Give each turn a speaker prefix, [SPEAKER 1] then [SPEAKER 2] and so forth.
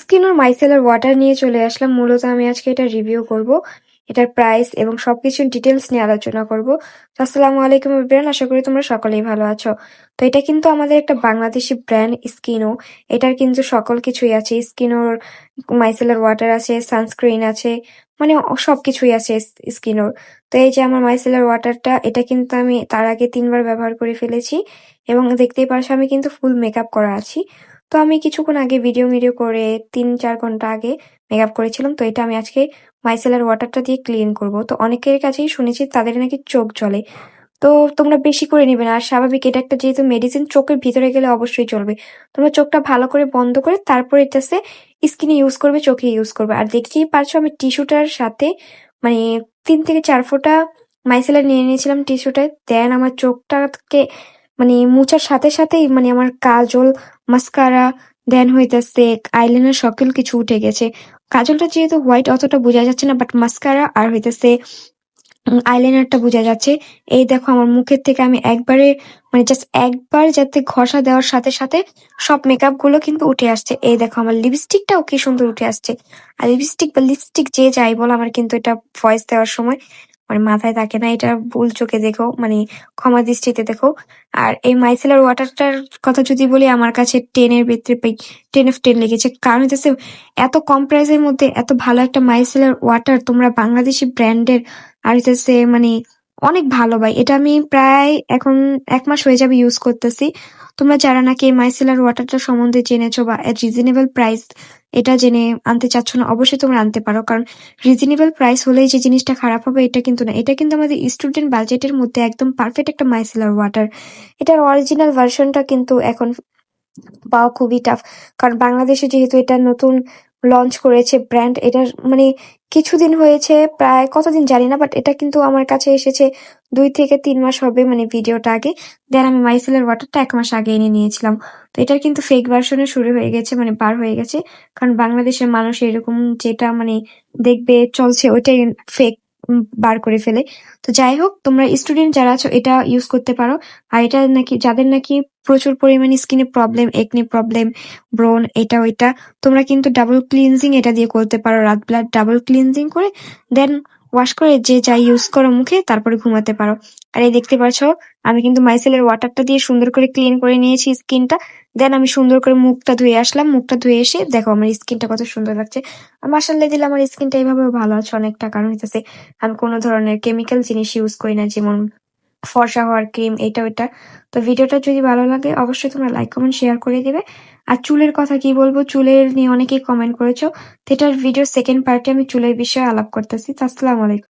[SPEAKER 1] Skinner micellar water নিয়ে চলে আসলাম। মূলত আমি আজকে এটা রিভিউ করব। এটার প্রাইস এবং সবকিছুর ডিটেলস নিয়ে আলোচনা করব। তো আসসালামু আলাইকুম এভরিওয়ান। আশা করি তোমরা সকলেই ভালো আছো। তো এটা কিন্তু আমাদের একটা বাংলাদেশি ব্র্যান্ড স্কিনো। এটার কিন্তু সকল কিছুই আছে। স্কিনোর মাইসেলার ওয়াটার আছে, সানস্ক্রিন আছে, মানে সব কিছুই আছে স্কিনোর। তো এই যে আমার মাইসেলার ওয়াটারটা এটা কিন্তু আমি তার আগে তিনবার ব্যবহার করে ফেলেছি এবং দেখতেই পারছ আমি কিন্তু ফুল মেকআপ করা আছি। তো আমি কিছুক্ষণ আগে ভিডিও মিডিও করে ৩-৪ ঘণ্টা আগে মেকআপ করেছিলাম। তো এটা আমি আজকে মাইসেলার ওয়াটারটা দিয়ে ক্লিন করব। তো অনেকের কাছেই শুনেছি তাদের নাকি চোখ জ্বলে। তো তোমরা বেশি করে নিবে না। আর স্বাভাবিক এটা একটা যেহেতু মেডিসিন চোখের ভিতরে গেলে অবশ্যই চলবে। তোমরা চোখটা ভালো করে বন্ধ করে তারপর এটাছে স্কিনে ইউজ করবে, চোখে ইউজ করবে। আর দেখতেই পারছ আমি টিস্যুটার সাথে মানে তিন থেকে ৪ ফোঁটা মাইসেলার নিয়ে নিয়েছিলাম টিস্যুটায়। দেন আমার চোখটাকে মানে মুছার সাথে সাথেই মানে আমার কাজল, মাস্কারা দেন হইতাছে আইলাইনার সকল কিছু উঠে গেছে। কাজলটা যেহেতু হোয়াইট অতটা বোঝা যাচ্ছে না বাট মাস্কারা আর হইতেছে আইলাইনারটা বোঝা যাচ্ছে। এই দেখো আমার মুখের থেকে আমি একবারে মানে জাস্ট একবার যাতে ঘষা দেওয়ার সাথে সাথে সব মেকআপগুলো কিন্তু উঠে আসছে। এই দেখো আমার লিপস্টিকটাও কি সুন্দর উঠে আসছে। আর লিপস্টিক বা লিপস্টিক যে যাই বলো আমার কিন্তু এটা ভয়েস দেওয়ার সময় মানে মাথায় থাকে না। এটা ভুল চোখে দেখো মানে ক্ষমা দৃষ্টিতে দেখো। আর এই মাইসেলার ওয়াটারটার কথা যদি বলি, আমার কাছে 10 এর ভিতরে টেন 10 অফ টেন লেগেছে। কারণ হচ্ছে এত কম প্রাইস এর মধ্যে এত ভালো একটা মাইসেলার ওয়াটার তোমরা বাংলাদেশি ব্র্যান্ডের আর হচ্ছে মানে অনেক ভালো ভাই। এটা আমি প্রায় এখন এক মাস হয়ে যাবে ইউজ করতেছি। তোমরা যারা নাকি এই মাইসেলার ওয়াটারটা সম্বন্ধে জেনেছো বা এর রিজনেবল প্রাইস এটা জেনে আনতে চাচ্ছ না, অবশ্যই তোমরা আনতে পারো। কারণ রিজনেবল প্রাইস হলেই যে জিনিসটা খারাপ হবে এটা কিন্তু না। এটা কিন্তু আমাদের স্টুডেন্ট বাজেটের মধ্যে একদম পারফেক্ট একটা মাইসেলার ওয়াটার। এটার অরিজিনাল ভার্সনটা কিন্তু এখন পাওয়া খুবই টাফ। কারণ বাংলাদেশে যেহেতু এটা নতুন লঞ্চ করেছে ব্র্যান্ড এটার মানে কিছুদিন হয়েছে, প্রায় কতদিন জানি না বাট এটা কিন্তু আমার কাছে এসেছে দুই থেকে তিন মাস হবে মানে ভিডিওটা আগে। দেন আমি মাইসেলের ওয়াটারটা এক মাস আগে এনে নিয়েছিলাম। তো এটার কিন্তু ফেক ভার্সনে শুরু হয়ে গেছে মানে বার হয়ে গেছে। কারণ বাংলাদেশের মানুষ এরকম যেটা মানে দেখবে চলছে, ওইটাই ফেক বার করে ফেলে। তো যাই হোক তোমরা স্টুডেন্ট যারা আছো এটা ইউজ করতে পারো। আর এটা নাকি যাদের নাকি প্রচুর পরিমাণে স্কিনে প্রবলেম, একনি প্রবলেম, ব্রণ এটা ওইটা তোমরা কিন্তু ডাবল ক্লিনজিং এটা দিয়ে করতে পারো। রাত বেলা ডাবল ক্লিনজিং করে দেন ওয়াশ করে যে যা ইউজ করো মুখে তারপরে ঘুমাতে পারো। আর এই দেখতে পারছ আমি কিন্তু মাইসেলের ওয়াটারটা দিয়ে সুন্দর করে ক্লিন করে নিয়েছি স্কিনটা। দেন আমি সুন্দর করে মুখটা ধুয়ে আসলাম। মুখটা ধুয়ে এসে দেখো আমার স্কিনটা কত সুন্দর লাগছে। মাশাআল্লাহ দিলে আমার স্কিনটা এইভাবে ভালো আছে অনেকটা। কারণ হইতেছে আমি কোনো ধরনের কেমিক্যাল জিনিস ইউজ করি না যেমন ফর্সা হওয়ার ক্রিম এটা ওইটা। তো ভিডিওটা যদি ভালো লাগে অবশ্যই তোমরা লাইক, কমেন্ট, শেয়ার করে দিবে। আর চুলের কথা কি বলব চুলের নিয়ে অনেকেই কমেন্ট করেছ। তো এটার ভিডিও সেকেন্ড পার্টে আমি চুলের বিষয়ে আলাপ করতেছি। তো আসসালামু আলাইকুম।